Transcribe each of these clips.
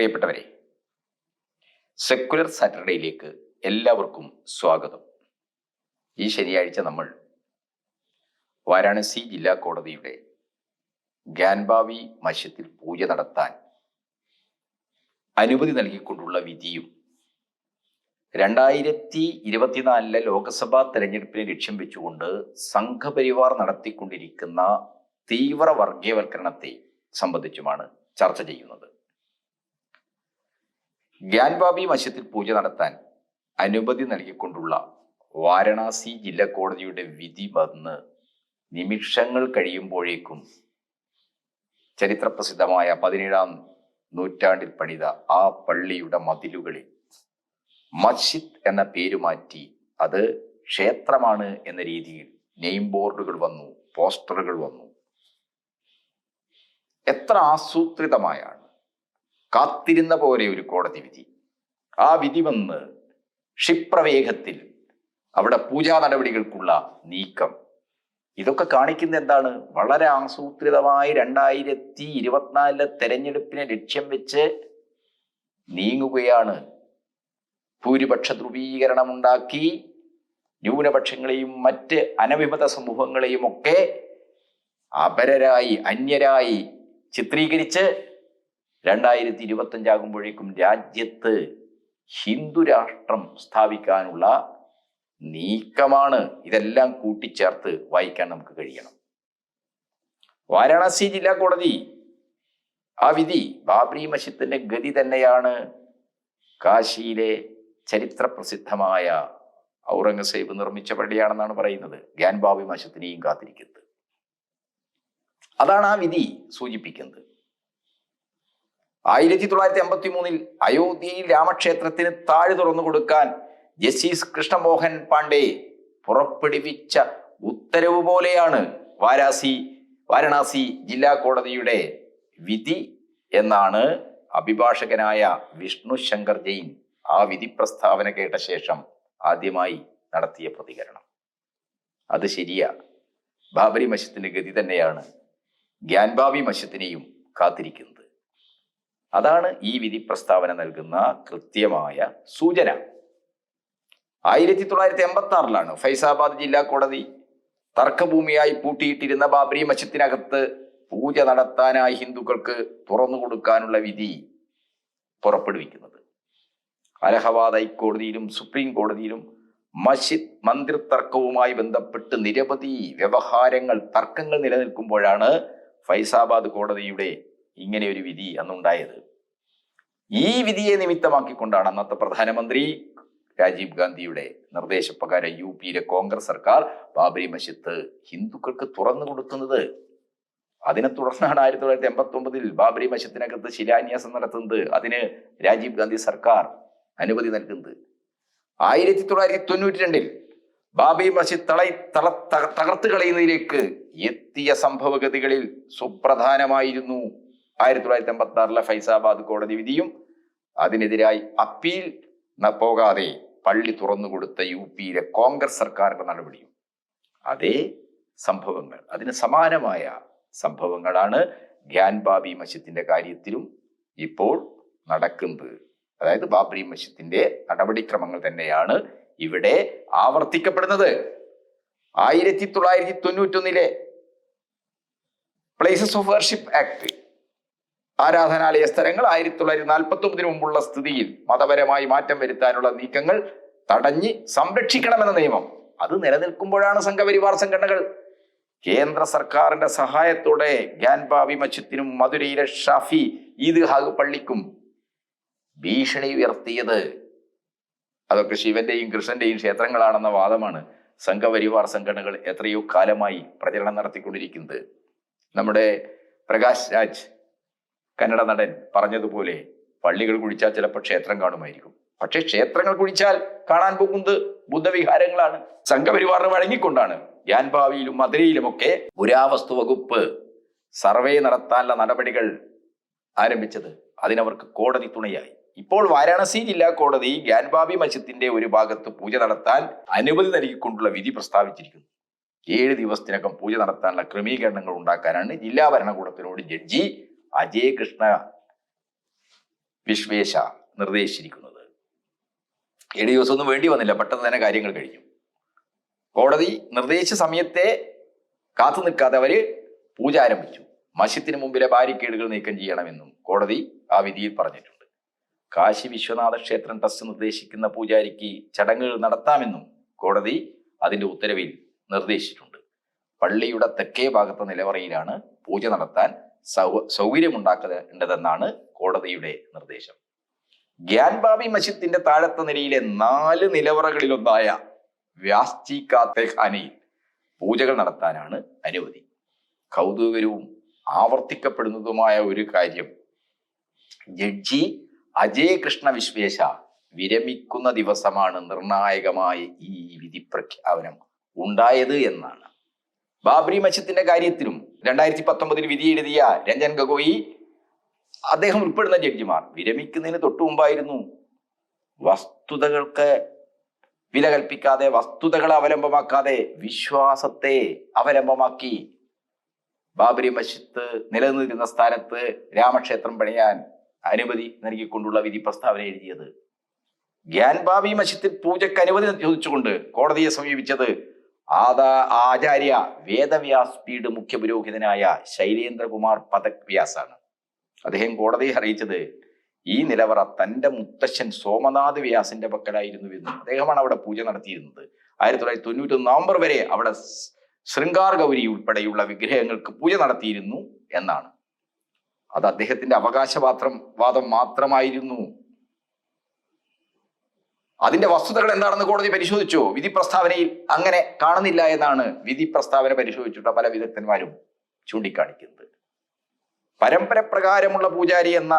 പ്രിയപ്പെട്ടവരെ സെക്കുലർ സാറ്റർഡേയിലേക്ക് എല്ലാവർക്കും സ്വാഗതം. ഈ ശനിയാഴ്ച നമ്മൾ വാരാണസി ജില്ലാ കോടതിയുടെ ഗാൻബാവി മസ്യത്തിൽ പൂജ നടത്താൻ അനുമതി നൽകിക്കൊണ്ടുള്ള വിധിയും രണ്ടായിരത്തി ഇരുപത്തിനാലിലെ ലോക്സഭാ തെരഞ്ഞെടുപ്പിനെ ലക്ഷ്യം വെച്ചുകൊണ്ട് സംഘപരിവാർ നടത്തിക്കൊണ്ടിരിക്കുന്ന തീവ്ര വർഗീയവൽക്കരണത്തെ സംബന്ധിച്ചുമാണ് ചർച്ച ചെയ്യുന്നത്. ഗ്യാൻബാബി മസ്ജിദിൽ പൂജ നടത്താൻ അനുമതി നൽകിക്കൊണ്ടുള്ള വാരണാസി ജില്ലാ കോടതിയുടെ വിധി വന്ന് നിമിഷങ്ങൾ കഴിയുമ്പോഴേക്കും ചരിത്രപ്രസിദ്ധമായ പതിനേഴാം നൂറ്റാണ്ടിൽ പണിത ആ പള്ളിയുടെ മതിലുകളിൽ മസ്ജിദ് എന്ന പേര് മാറ്റി അത് ക്ഷേത്രമാണ് എന്ന രീതിയിൽ നെയിം ബോർഡുകൾ വന്നു പോസ്റ്ററുകൾ വന്നു. എത്ര ആസൂത്രിതമായാണ്. കാത്തിരുന്ന പോലെ ഒരു കോടതി വിധി. ആ വിധി വന്ന് ക്ഷിപ്രവേഗത്തിൽ അവിടെ പൂജാ നടപടികൾക്കുള്ള നീക്കം. ഇതൊക്കെ കാണിക്കുന്ന എന്താണ്? വളരെ ആസൂത്രിതമായി രണ്ടായിരത്തി ഇരുപത്തിനാലിലെ തെരഞ്ഞെടുപ്പിനെ ലക്ഷ്യം വെച്ച് നീങ്ങുകയാണ്. ഭൂരിപക്ഷ ധ്രുവീകരണം ഉണ്ടാക്കി ന്യൂനപക്ഷങ്ങളെയും മറ്റ് അനവിമത സമൂഹങ്ങളെയും ഒക്കെ അപരരായി അന്യരായി ചിത്രീകരിച്ച് രണ്ടായിരത്തി ഇരുപത്തഞ്ചാകുമ്പോഴേക്കും രാജ്യത്ത് ഹിന്ദു രാഷ്ട്രം സ്ഥാപിക്കാനുള്ള നീക്കമാണ് ഇതെല്ലാം കൂട്ടിച്ചേർത്ത് വായിക്കാൻ നമുക്ക് കഴിയണം. വാരാണസി ജില്ലാ കോടതി ആ വിധി ബാബ്രി മസ്ജിദിന്റെ ഗതി തന്നെയാണ്. കാശിയിലെ ചരിത്ര പ്രസിദ്ധമായ ഔറംഗസേബ് നിർമ്മിച്ച പള്ളിയാണെന്നാണ് പറയുന്നത്. ഗ്യാൻ ബാബി മസ്ജിദിനെയും കാത്തിരിക്കുന്നത്. അതാണ് ആ വിധി സൂചിപ്പിക്കുന്നത്. ആയിരത്തി തൊള്ളായിരത്തി അമ്പത്തി മൂന്നിൽ അയോധ്യയിൽ രാമക്ഷേത്രത്തിന് താഴ് തുറന്നു കൊടുക്കാൻ ജസ്റ്റിസ് കൃഷ്ണമോഹൻ പാണ്ഡെ പുറപ്പെടുവിച്ച ഉത്തരവ് പോലെയാണ് വാരാസി വാരണാസി ജില്ലാ കോടതിയുടെ വിധി എന്നാണ് അഭിഭാഷകനായ വിഷ്ണു ശങ്കർ ജെയിൻ ആ വിധി പ്രസ്താവന കേട്ട ശേഷം ആദ്യമായി നടത്തിയ പ്രതികരണം. അത് ശരിയാ. ബാബരി മസ്ജിദിന്റെ ഗതി തന്നെയാണ്. ഗ്യാൻബാബി മസ്ജിദിനെയും കാത്തിരിക്കുന്നത്. അതാണ് ഈ വിധി പ്രസ്താവന നൽകുന്ന കൃത്യമായ സൂചന. ആയിരത്തി തൊള്ളായിരത്തി എൺപത്തി ആറിലാണ് ഫൈസാബാദ് ജില്ലാ കോടതി തർക്കഭൂമിയായി പൂട്ടിയിട്ടിരുന്ന ബാബരി മസ്ജിദിനകത്ത് പൂജ നടത്താനായി ഹിന്ദുക്കൾക്ക് തുറന്നു കൊടുക്കാനുള്ള വിധി പുറപ്പെടുവിക്കുന്നത്. അലഹബാദ് ഹൈക്കോടതിയിലും സുപ്രീം കോടതിയിലും മസ്ജിദ് മന്ദിർ തർക്കവുമായി ബന്ധപ്പെട്ട് നിരവധി വ്യവഹാരങ്ങൾ തർക്കങ്ങൾ നിലനിൽക്കുമ്പോഴാണ് ഫൈസാബാദ് കോടതിയുടെ ഇങ്ങനെ ഒരു വിധി അന്നുണ്ടായത്. ഈ വിധിയെ നിമിത്തമാക്കിക്കൊണ്ടാണ് അന്നത്തെ പ്രധാനമന്ത്രി രാജീവ് ഗാന്ധിയുടെ നിർദ്ദേശപ്രകാരം യു പിയിലെ കോൺഗ്രസ് സർക്കാർ ബാബരി മസ്ജിദ് ഹിന്ദുക്കൾക്ക് തുറന്നു കൊടുക്കുന്നത്. അതിനെ തുടർന്നാണ് ആയിരത്തി തൊള്ളായിരത്തി എൺപത്തി ഒമ്പതിൽ ബാബരി മസ്ജിദിനകത്ത് ശിലാന്യാസം നടത്തുന്നത്. അതിന് രാജീവ് ഗാന്ധി സർക്കാർ അനുമതി നൽകുന്നത്. ആയിരത്തി തൊള്ളായിരത്തി തൊണ്ണൂറ്റി രണ്ടിൽ ബാബി മസ്ജിദ് തള തള തകർത്ത് കളയുന്നതിലേക്ക് എത്തിയ സംഭവഗതികളിൽ സുപ്രധാനമായിരുന്നു ആയിരത്തി തൊള്ളായിരത്തി അമ്പത്തി ആറിലെ ഫൈസാബാദ് കോടതി വിധിയും അതിനെതിരായി അപ്പീൽ പോകാതെ പള്ളി തുറന്നുകൊടുത്ത യു പിയിലെ കോൺഗ്രസ് സർക്കാരിന്റെ നടപടിയും അതേ സംഭവങ്ങൾ. അതിന് സമാനമായ സംഭവങ്ങളാണ് ഗ്യാൻബാബി മസ്ജിദിന്റെ കാര്യത്തിലും ഇപ്പോൾ നടക്കുന്നത്. അതായത് ബാബറി മസ്ജിദിന്റെ നടപടിക്രമങ്ങൾ തന്നെയാണ് ഇവിടെ ആവർത്തിക്കപ്പെടുന്നത്. ആയിരത്തി തൊള്ളായിരത്തി തൊണ്ണൂറ്റൊന്നിലെ പ്ലേസസ് ഓഫ് വർഷിപ്പ് ആക്ട് ആരാധനാലയ സ്ഥലങ്ങൾ ആയിരത്തി തൊള്ളായിരത്തി നാൽപ്പത്തി ഒമ്പതിന് മുമ്പുള്ള സ്ഥിതിയിൽ മതപരമായി മാറ്റം വരുത്താനുള്ള നീക്കങ്ങൾ തടഞ്ഞ് സംരക്ഷിക്കണമെന്ന നിയമം. അത് നിലനിൽക്കുമ്പോഴാണ് സംഘപരിവാർ സംഘടനകൾ. കേന്ദ്ര സർക്കാരിന്റെ സഹായത്തോടെ ഗ്യാൻബാബി മച്ചത്തിനും മധുരയിലെ ഷാഫി ഈദ്ഹാഗ് പള്ളിക്കും ഭീഷണി ഉയർത്തിയത്. അതൊക്കെ ശിവന്റെയും കൃഷ്ണന്റെയും ക്ഷേത്രങ്ങളാണെന്ന വാദമാണ് സംഘപരിവാർ സംഘടനകൾ എത്രയോ കാലമായി പ്രചരണം നടത്തിക്കൊണ്ടിരിക്കുന്നത്. നമ്മുടെ പ്രകാശ് രാജ് കന്നഡ നടൻ പറഞ്ഞതുപോലെ പള്ളികൾ കുഴിച്ചാൽ ചിലപ്പോൾ ക്ഷേത്രം കാണുമായിരിക്കും. പക്ഷെ ക്ഷേത്രങ്ങൾ കുഴിച്ചാൽ കാണാൻ പോകുന്നത് ബുദ്ധവിഹാരങ്ങളാണ്. സംഘപരിവാറിന് വഴങ്ങിക്കൊണ്ടാണ്. ഗ്യാൻഭാവിയിലും മധുരയിലുമൊക്കെ പുരാവസ്തു വകുപ്പ് സർവേ നടത്താനുള്ള നടപടികൾ ആരംഭിച്ചത്. അതിനവർക്ക് കോടതി തുണയായി. ഇപ്പോൾ വാരാണസി ജില്ലാ കോടതി ഗ്യാൻബാബി മസ്ജിദിന്റെ ഒരു ഭാഗത്ത് പൂജ നടത്താൻ അനുമതി നൽകിക്കൊണ്ടുള്ള വിധി പ്രസ്താവിച്ചിരിക്കുന്നു. ഏഴ് ദിവസത്തിനകം പൂജ നടത്താനുള്ള ക്രമീകരണങ്ങൾ ഉണ്ടാക്കാനാണ് ജില്ലാ ഭരണകൂടത്തിനോട് ജഡ്ജി അജയ് കൃഷ്ണ വിശ്വേശ നിർദ്ദേശിച്ചിരിക്കുന്നത്. ഏഴ് ദിവസമൊന്നും വേണ്ടി വന്നില്ല പെട്ടെന്ന് തന്നെ കാര്യങ്ങൾ കഴിഞ്ഞു. കോടതി നിർദ്ദേശിച്ച സമയത്തെ കാത്തു നിൽക്കാതെ അവർ പൂജ ആരംഭിച്ചു. മസ്ജിദിന് മുമ്പിലെ ബാരിക്കേഡുകൾ നീക്കം ചെയ്യണമെന്നും കോടതി ആ വിധിയിൽ പറഞ്ഞിട്ടുണ്ട്. കാശി വിശ്വനാഥ ക്ഷേത്രം ട്രസ്റ്റ് നിർദ്ദേശിക്കുന്ന പൂജാരിക്ക് ചടങ്ങുകൾ നടത്താമെന്നും കോടതി അതിന്റെ ഉത്തരവിൽ നിർദ്ദേശിച്ചിട്ടുണ്ട്. പള്ളിയുടെ തെക്കേ ഭാഗത്തെ നിലവറയിലാണ് പൂജ നടത്താൻ സൗകര്യമുണ്ടാക്കേണ്ടതെന്നാണ് കോടതിയുടെ നിർദ്ദേശം. ഗ്യാൻബാബി മസ്ജിദിന്റെ താഴത്തെ നിലയിലെ നാല് നിലവറകളിലൊന്നായ വ്യാസ്തി കാത്തേഖാനയിൽ പൂജകൾ നടത്താനാണ് അനുമതി. കൗതുകരവും ആവർത്തിക്കപ്പെടുന്നതുമായ ഒരു കാര്യം ജഡ്ജി അജയ് കൃഷ്ണ വിശ്വേശ വിരമിക്കുന്ന ദിവസമാണ് നിർണായകമായ ഈ വിധി പ്രഖ്യാപനം ഉണ്ടായത് എന്നാണ്. ബാബ്രി മസ്ജിദിന്റെ കാര്യത്തിലും രണ്ടായിരത്തി പത്തൊമ്പതിൽ വിധി എഴുതിയ രഞ്ജൻ ഗഗോയി അദ്ദേഹം ഉൾപ്പെടുന്ന ജഡ്ജിമാർ. വിരമിക്കുന്നതിന് തൊട്ടു മുമ്പായിരുന്നു. വസ്തുതകൾക്ക് വില കൽപ്പിക്കാതെ വസ്തുതകളെ അവലംബമാക്കാതെ വിശ്വാസത്തെ അവലംബമാക്കി ബാബരി മസ്ജിദ് നിലനിന്നിരുന്ന സ്ഥാനത്ത് രാമക്ഷേത്രം പണിയാൻ അനുമതി നൽകിക്കൊണ്ടുള്ള വിധി പ്രസ്താവന എഴുതിയത്. ഗ്യാൻ ബാബി മസ്ജിദിൽ പൂജയ്ക്ക് അനുമതി ചോദിച്ചുകൊണ്ട് കോടതിയെ സമീപിച്ചത് ആദാ ആചാര്യ വേദവ്യാസ് പീഡ് മുഖ്യ പുരോഹിതനായ ശൈലേന്ദ്രകുമാർ പതക് വ്യാസാണ് അദ്ദേഹം കോടതിയെ അറിയിച്ചത് ഈ നിലവറ തന്റെ മുത്തശ്ശൻ സോമനാഥ് വ്യാസിന്റെ പക്കലായിരുന്നു എന്നും അദ്ദേഹമാണ് അവിടെ പൂജ നടത്തിയിരുന്നത്. ആയിരത്തി തൊള്ളായിരത്തി തൊണ്ണൂറ്റി നവംബർ വരെ അവിടെ ശൃംഗാർ ഗൗരി ഉൾപ്പെടെയുള്ള വിഗ്രഹങ്ങൾക്ക് പൂജ നടത്തിയിരുന്നു എന്നാണ്. അത് അദ്ദേഹത്തിന്റെ അവകാശപാത്രം വാദം മാത്രമായിരുന്നു. അതിന്റെ വസ്തുതകൾ എന്താണെന്ന് കോടതി പരിശോധിച്ചു. വിധി പ്രസ്താവനയിൽ അങ്ങനെ കാണുന്നില്ല എന്നാണ് വിധി പ്രസ്താവന പരിശോധിച്ചിട്ടുള്ള പല വിദഗ്ധന്മാരും ചൂണ്ടിക്കാണിക്കുന്നത്. പരമ്പര പ്രകാരമുള്ള പൂജാരി എന്ന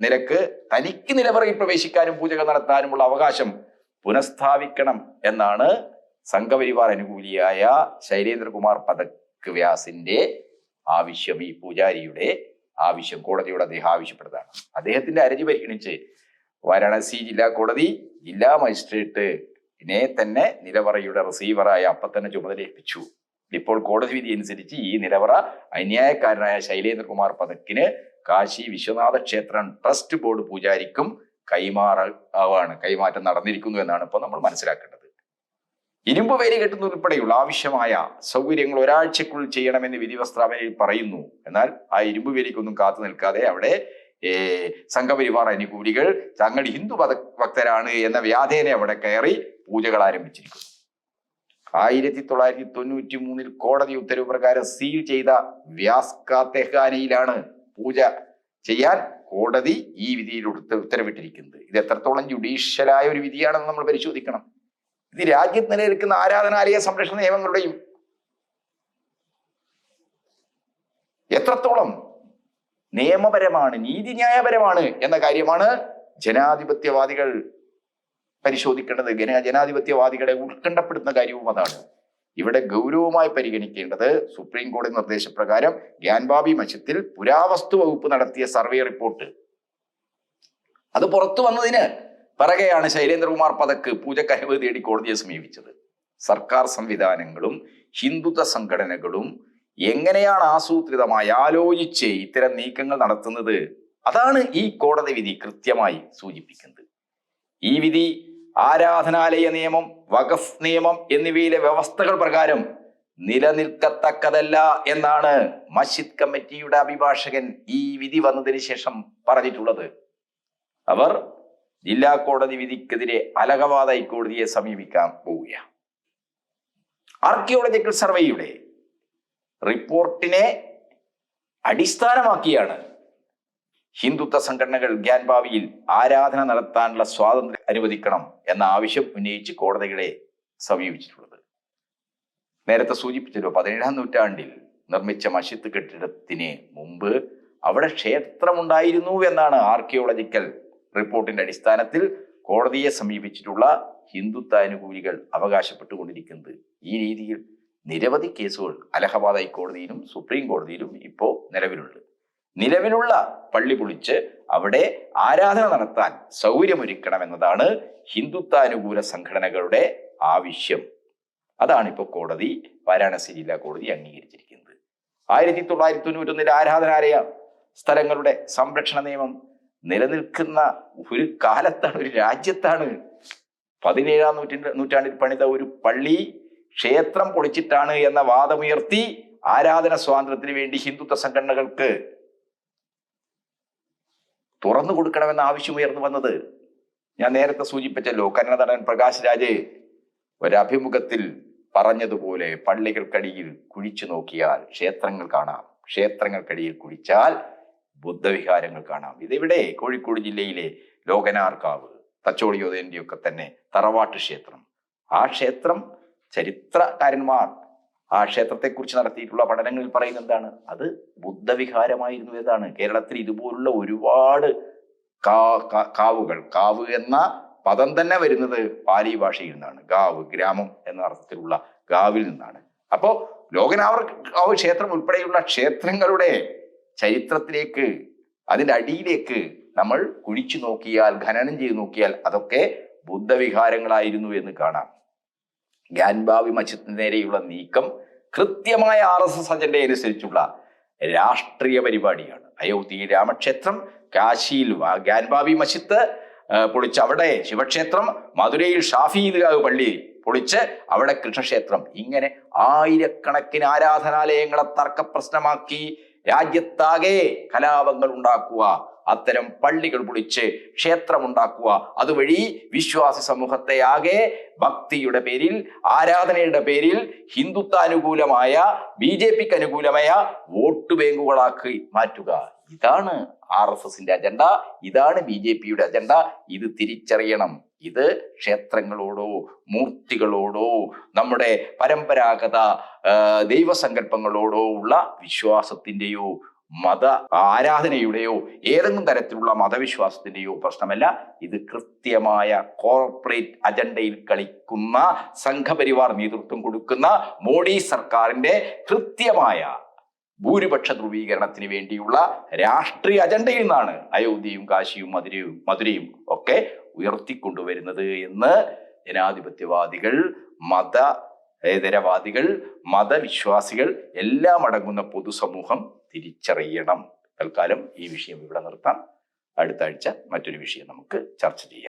നിലയ്ക്ക് തനിക്ക് നിലവറയിൽ പ്രവേശിക്കാനും പൂജകൾ നടത്താനുമുള്ള അവകാശം പുനഃസ്ഥാപിക്കണം എന്നാണ് സംഘപരിവാർ അനുകൂലിയായ ശൈലേന്ദ്രകുമാർ പതക് വ്യാസിന്റെ ആവശ്യം. ഈ പൂജാരിയുടെ ആവശ്യം കോടതിയോട് അദ്ദേഹം ആവശ്യപ്പെട്ടതാണ് അദ്ദേഹത്തിന്റെ അരജി പരിഗണിച്ച് വാരാണസി ജില്ലാ കോടതി ജില്ലാ മജിസ്ട്രേറ്റിനെ തന്നെ നിലവറയുടെ റിസീവറായ അപ്പം തന്നെ ചുമതലയേൽപ്പിച്ചു. ഇപ്പോൾ കോടതി വിധി അനുസരിച്ച് ഈ നിലവറ അന്യായക്കാരനായ ശൈലേന്ദ്രകുമാർ പതക്കിന് കാശി വിശ്വനാഥ ക്ഷേത്രം ട്രസ്റ്റ് ബോർഡ് പൂജാരിക്കും കൈമാറാവാണ് കൈമാറ്റം നടന്നിരിക്കുന്നു എന്നാണ് ഇപ്പോൾ നമ്മൾ മനസ്സിലാക്കേണ്ടത്. ഇരുമ്പ് വേലി കെട്ടുന്നതുൾപ്പെടെയുള്ള ആവശ്യമായ സൗകര്യങ്ങൾ ഒരാഴ്ചക്കുള്ളിൽ ചെയ്യണമെന്ന് വിധി പ്രസ്താവനയിൽ പറയുന്നു. എന്നാൽ ആ ഇരുമ്പ് വേലിക്കൊന്നും കാത്തു നിൽക്കാതെ അവിടെ സംഘപരിവാർ അനുകൂലികൾ തങ്ങൾ ഹിന്ദു മത ഭക്തരാണ് എന്ന വ്യാധേന അവിടെ കയറി പൂജകൾ ആരംഭിച്ചിരിക്കുന്നു. ആയിരത്തി തൊള്ളായിരത്തി തൊണ്ണൂറ്റി മൂന്നിൽ കോടതി ഉത്തരവ് പ്രകാരം സീൽ ചെയ്ത വ്യാസ്ക തെഹാനയിലാണ് പൂജ ചെയ്യാൻ കോടതി ഈ വിധിയിൽ ഉത്ത- ഉത്തരവിട്ടിരിക്കുന്നത്. ഇത് എത്രത്തോളം ജുഡീഷ്യലായ ഒരു വിധിയാണെന്ന് നമ്മൾ പരിശോധിക്കണം. ഇത് രാജ്യത്ത് നിലനിൽക്കുന്ന ആരാധനാലയ സംരക്ഷണ നിയമങ്ങളുടെയും എത്രത്തോളം നിയമപരമാണ് നീതിന്യായപരമാണ് എന്ന കാര്യമാണ് ജനാധിപത്യവാദികൾ പരിശോധിക്കേണ്ടത്. ജന ജനാധിപത്യവാദികളെ ഉത്കണ്ഠപ്പെടുത്തുന്ന കാര്യവും അതാണ്. ഇവിടെ ഗൗരവമായി പരിഗണിക്കേണ്ടത് സുപ്രീം കോടതി നിർദ്ദേശപ്രകാരം ഗ്യാൻബാബി മസ്ജിദിൽ പുരാവസ്തു വകുപ്പ് നടത്തിയ സർവേ റിപ്പോർട്ട്. അത് പുറത്തു വന്നതിന് പിറകെയാണ് ശൈലേന്ദ്രകുമാർ പതക്ക് പൂജക്ക് അനുമതി തേടി കോടതിയെ സമീപിച്ചത്. സർക്കാർ സംവിധാനങ്ങളും ഹിന്ദുത്വ സംഘടനകളും എങ്ങനെയാണ് ആസൂത്രിതമായി ആലോചിച്ച് ഇത്തരം നീക്കങ്ങൾ നടത്തുന്നത്? അതാണ് ഈ കോടതി വിധി കൃത്യമായി സൂചിപ്പിക്കുന്നത്. ഈ വിധി ആരാധനാലയ നിയമം വഖഫ് നിയമം എന്നിവയിലെ വ്യവസ്ഥകൾ പ്രകാരം നിലനിൽക്കത്തക്കതല്ല എന്നാണ് മസ്ജിദ് കമ്മിറ്റിയുടെ അഭിഭാഷകൻ ഈ വിധി വന്നതിന് ശേഷം പറഞ്ഞിട്ടുള്ളത്. അവർ ജില്ലാ കോടതി വിധിക്കെതിരെ അലഹബാദ് ഹൈക്കോടതിയെ സമീപിക്കാൻ പോവുകയാണ്. ആർക്കിയോളജിക്കൽ സർവേയുടെ റിപ്പോർട്ടിനെ അടിസ്ഥാനമാക്കിയാണ് ഹിന്ദുത്വ സംഘടനകൾ ഗ്യാൻബാവിയിൽ ആരാധന നടത്താനുള്ള സ്വാതന്ത്ര്യം അനുവദിക്കണം എന്ന ആവശ്യം ഉന്നയിച്ച് കോടതികളെ സമീപിച്ചിട്ടുള്ളത്. നേരത്തെ സൂചിപ്പിച്ചല്ലോ പതിനേഴാം നൂറ്റാണ്ടിൽ നിർമ്മിച്ച മഷിത്ത് കെട്ടിടത്തിന് മുമ്പ് അവിടെ ക്ഷേത്രമുണ്ടായിരുന്നു എന്നാണ് ആർക്കിയോളജിക്കൽ റിപ്പോർട്ടിന്റെ അടിസ്ഥാനത്തിൽ കോടതിയെ സമീപിച്ചിട്ടുള്ള ഹിന്ദുത്വ അനുകൂലികൾ അവകാശപ്പെട്ടുകൊണ്ടിരിക്കുന്നത്. ഈ രീതിയിൽ നിരവധി കേസുകൾ അലഹബാദ് ഹൈക്കോടതിയിലും സുപ്രീം കോടതിയിലും ഇപ്പോൾ നിലവിലുണ്ട്. നിലവിലുള്ള പള്ളി പൊളിച്ച് അവിടെ ആരാധന നടത്താൻ സൗകര്യമൊരുക്കണം എന്നതാണ് ഹിന്ദുത്വാനുകൂല സംഘടനകളുടെ ആവശ്യം. അതാണ് ഇപ്പോൾ കോടതി വാരാണസി ജില്ലാ കോടതി അംഗീകരിച്ചിരിക്കുന്നത്. ആയിരത്തി തൊള്ളായിരത്തി തൊണ്ണൂറ്റൊന്നിലെ ആരാധനാലയ സ്ഥലങ്ങളുടെ സംരക്ഷണ നിയമം നിലനിൽക്കുന്ന ഒരു കാലത്താണ് ഒരു രാജ്യത്താണ് പതിനേഴാം നൂറ്റി നൂറ്റാണ്ടിൽ പണിത ഒരു പള്ളി ക്ഷേത്രം പൊളിച്ചിട്ടാണ് എന്ന വാദമുയർത്തി ആരാധന സ്വാതന്ത്ര്യത്തിന് വേണ്ടി ഹിന്ദുത്വ സംഘടനകൾക്ക് തുറന്നു കൊടുക്കണമെന്ന ആവശ്യമുയർന്നു വന്നത്. ഞാൻ നേരത്തെ സൂചിപ്പിച്ചല്ലോ കന്നഡ പ്രകാശ് രാജ് ഒരഭിമുഖത്തിൽ പറഞ്ഞതുപോലെ പള്ളികൾക്കടിയിൽ കുഴിച്ചു നോക്കിയാൽ ക്ഷേത്രങ്ങൾ കാണാം. ക്ഷേത്രങ്ങൾക്കടിയിൽ കുഴിച്ചാൽ ബുദ്ധവിഹാരങ്ങൾ കാണാം. ഇതിവിടെ? കോഴിക്കോട് ജില്ലയിലെ ലോകനാർക്കാവ് തച്ചോളിയോദയന്റെ ഒക്കെ തന്നെ തറവാട്ട് ക്ഷേത്രം. ആ ക്ഷേത്രം ചരിത്രകാരന്മാർ ആ ക്ഷേത്രത്തെക്കുറിച്ച് നടത്തിയിട്ടുള്ള പഠനങ്ങളിൽ പറയുന്ന എന്താണ്? അത് ബുദ്ധവിഹാരമായിരുന്നു എന്നതാണ്. കേരളത്തിൽ ഇതുപോലുള്ള ഒരുപാട് കാവുകൾ. കാവ് എന്ന പദം തന്നെ വരുന്നത് പാലി ഭാഷയിൽ നിന്നാണ്. ഗാവ് ഗ്രാമം എന്ന അർത്ഥത്തിലുള്ള ഗാവിൽ നിന്നാണ്. അപ്പോ ലോകനാവർ കാവ് ക്ഷേത്രം ഉൾപ്പെടെയുള്ള ക്ഷേത്രങ്ങളുടെ ചരിത്രത്തിലേക്ക് അതിന്റെ അടിയിലേക്ക് നമ്മൾ കുഴിച്ചു നോക്കിയാൽ ഖനനം ചെയ്തു നോക്കിയാൽ അതൊക്കെ ബുദ്ധവിഹാരങ്ങളായിരുന്നു എന്ന് കാണാം. ഗ്യാൻബാവി മസ്ജിദിന് നേരെയുള്ള നീക്കം കൃത്യമായ ആർ എസ് എസ് അജണ്ട അനുസരിച്ചുള്ള രാഷ്ട്രീയ പരിപാടിയാണ്. അയോധ്യ രാമക്ഷേത്രം കാശിയിൽ വ- മച്ചിത്ത് പൊളിച്ച് അവിടെ ശിവക്ഷേത്രം മധുരയിൽ ഷാഫി ഈദ്ഗാഹ് പള്ളി പൊളിച്ച് അവിടെ കൃഷ്ണക്ഷേത്രം. ഇങ്ങനെ ആയിരക്കണക്കിന് ആരാധനാലയങ്ങളെ തർക്ക പ്രശ്നമാക്കി രാജ്യത്താകെ കലാപങ്ങൾ ഉണ്ടാക്കുക അത്തരം പള്ളികൾ പൊളിച്ച് ക്ഷേത്രമുണ്ടാക്കുക. അതുവഴി വിശ്വാസി സമൂഹത്തെ ആകെ ഭക്തിയുടെ പേരിൽ ആരാധനയുടെ പേരിൽ ഹിന്ദുത്വാനുകൂലമായ ബി ജെ പിക്ക് അനുകൂലമായ വോട്ട് ബാങ്കുകളാക്കി മാറ്റുക. ഇതാണ് ആർ എസ് എസിന്റെ അജണ്ട. ഇതാണ് ബി ജെ പിയുടെ അജണ്ട. ഇത് തിരിച്ചറിയണം. ഇത് ക്ഷേത്രങ്ങളോടോ മൂർത്തികളോടോ നമ്മുടെ പരമ്പരാഗത ദൈവസങ്കല്പങ്ങളോടോ ഉള്ള വിശ്വാസത്തിന്റെയോ മത ആരാധനയുടെയോ ഏതെങ്കിലും തരത്തിലുള്ള മതവിശ്വാസത്തിന്റെയോ പ്രശ്നമല്ല. ഇത് കൃത്യമായ കോർപ്പറേറ്റ് അജണ്ടയിൽ കളിക്കുന്ന സംഘപരിവാർ നേതൃത്വം കൊടുക്കുന്ന മോഡി സർക്കാരിന്റെ കൃത്യമായ ഭൂരിപക്ഷ ധ്രുവീകരണത്തിന് വേണ്ടിയുള്ള രാഷ്ട്രീയ അജണ്ടയിൽ നിന്നാണ് അയോധ്യയും കാശിയും മധുരയും മധുരയും ഒക്കെ ഉയർത്തിക്കൊണ്ടുവരുന്നത് എന്ന് ജനാധിപത്യവാദികൾ മത ഏതരവാദികൾ മതവിശ്വാസികൾ എല്ലാം അടങ്ങുന്ന പൊതുസമൂഹം തിരിച്ചറിയണം. തൽക്കാലം ഈ വിഷയം ഇവിടെ നിർത്താം. അടുത്ത ആഴ്ച മറ്റൊരു വിഷയം നമുക്ക് ചർച്ച ചെയ്യാം.